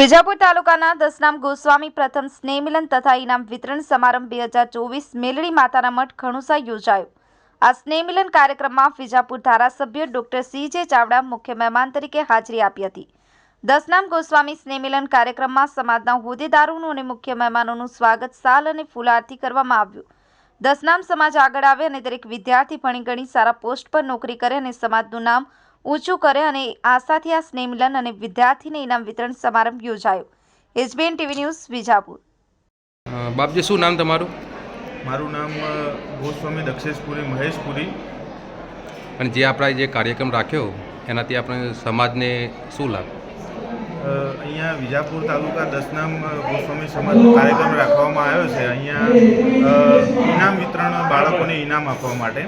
વિજાપુર તાલુકાના દસનામ ગોસ્વામી પ્રથમ સ્નેહમિલન તથા ઇનામ વિતરણ સમારંભ બે હજાર ચોવીસ મેલડી માતાના મઠ ખણુસા યોજાયો. આ સ્નેહમિલન કાર્યક્રમમાં વિજાપુર ધારાસભ્ય ડોક્ટર સી જે ચાવડા મુખ્ય મહેમાન તરીકે હાજરી આપી હતી. દસનામ ગોસ્વામી સ્નેહમિલન કાર્યક્રમમાં સમાજના હોદ્દેદારોનું અને મુખ્ય મહેમાનોનું સ્વાગત, સાલ અને ફૂલહારથી કરવામાં આવ્યું. દસનામ સમાજ આગળ આવે અને દરેક વિદ્યાર્થી ભણી ગણી સારા પોસ્ટ પર નોકરી કરે અને સમાજનું નામ ઊંચું કરે અને આશાથી આ સ્નેહમિલન અને વિદ્યાર્થીને ઇનામ વિતરણ સમારંભ યોજાયો. SBN TV news Vijapur. બાપજી શું નામ તમારું? મારું નામ ગોસ્વામી દક્ષેશપુરી મહેશપુરી. અને જે આપણા જે કાર્યક્રમ રાખ્યો એનાથી આપણે સમાજને શું લાભ? અહીંયા વિજાપુર તાલુકા દસનામ ગોસ્વામી સમાજનો કાર્યક્રમ રાખવામાં આવ્યો છે. અહીંયા બાળકોને ઇનામ આપવા માટે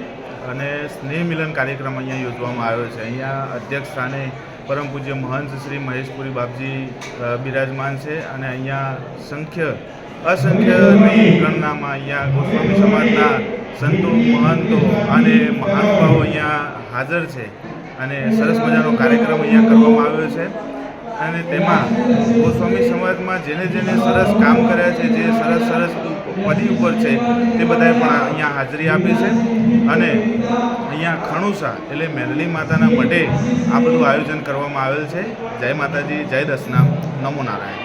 અને સ્નેહ મિલન કાર્યક્રમ અહીંયા યોજવામાં આવ્યો છે. અહીંયા અધ્યક્ષ સ્થાને પરમ પૂજ્ય મહંત શ્રી મહેશપુરી બાપજી બિરાજમાન છે અને અહીંયા સંખ્ય અસંખ્યની ગણનામાં અહીંયા ગોસ્વામી સમાજના સંતો, મહંતો અને મહાનુભાવો અહીંયા હાજર છે અને સરસ મજાનો કાર્યક્રમ અહીંયા કરવામાં આવ્યો છે. અને તેમાં ગોસ્વામી સમાજમાં જેને જેને સરસ કામ કર્યા છે, જે સરસ સરસ પદી ઉપર છે, તે બધાએ પણ અહીંયા હાજરી આપી છે. અને અહીંયા ખણુસા એટલે મેરલી માતાના મઢે આ બધું આયોજન કરવામાં આવેલ છે. જય માતાજી, જય દસનામ. નમો નારાયણ.